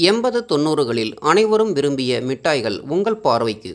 எண்பது தொண்ணூறுகளில் அனைவரும் விரும்பிய மிட்டாய்கள் உங்கள் பார்வைக்கு.